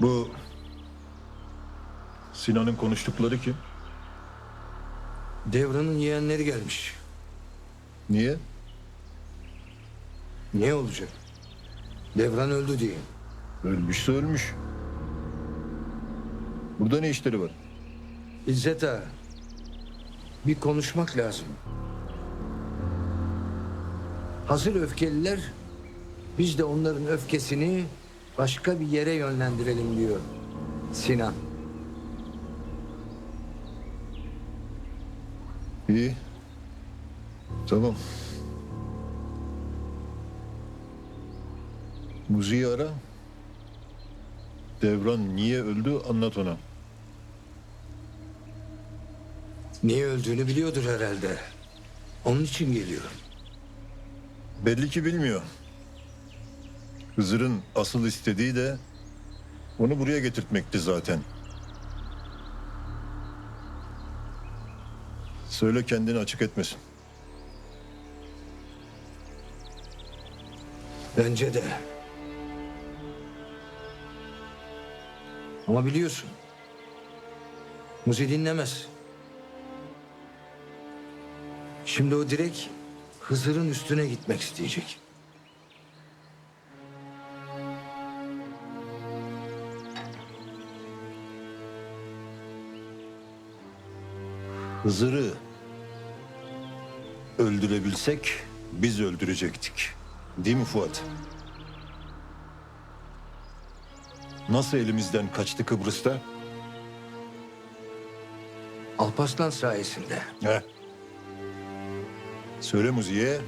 Bu Sinan'ın konuştukları kim? Devran'ın yeğenleri gelmiş. Niye? Ne olacak? Devran öldü diye. Ölmüşse ölmüş. Burada ne işleri var? İzzet ağa, bir konuşmak lazım. Hazır öfkeliler, biz de onların öfkesini başka bir yere yönlendirelim diyor Sinan. İyi. Tamam. Muzi'yi ara. Devran niye öldü anlat ona. Niye öldüğünü biliyordur herhalde. Onun için geliyor. Belli ki bilmiyor. Hızır'ın asıl istediği de onu buraya getirtmekti zaten. Söyle kendini açık etmesin. Bence de. Ama biliyorsun. Muzi dinlemez. Şimdi o direkt Hızır'ın üstüne gitmek isteyecek. Hızır'ı öldürebilsek biz öldürecektik. Değil mi Fuat? Nasıl elimizden kaçtı Kıbrıs'ta? Alparslan sayesinde. He. Söyle Muzi'ye.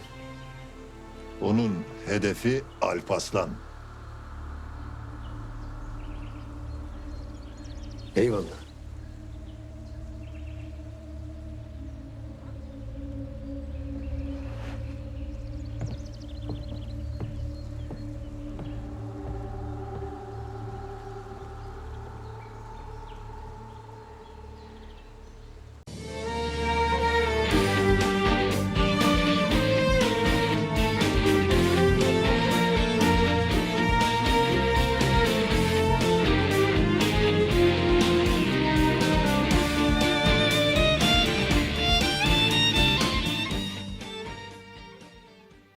Onun hedefi Alpaslan. Eyvallah.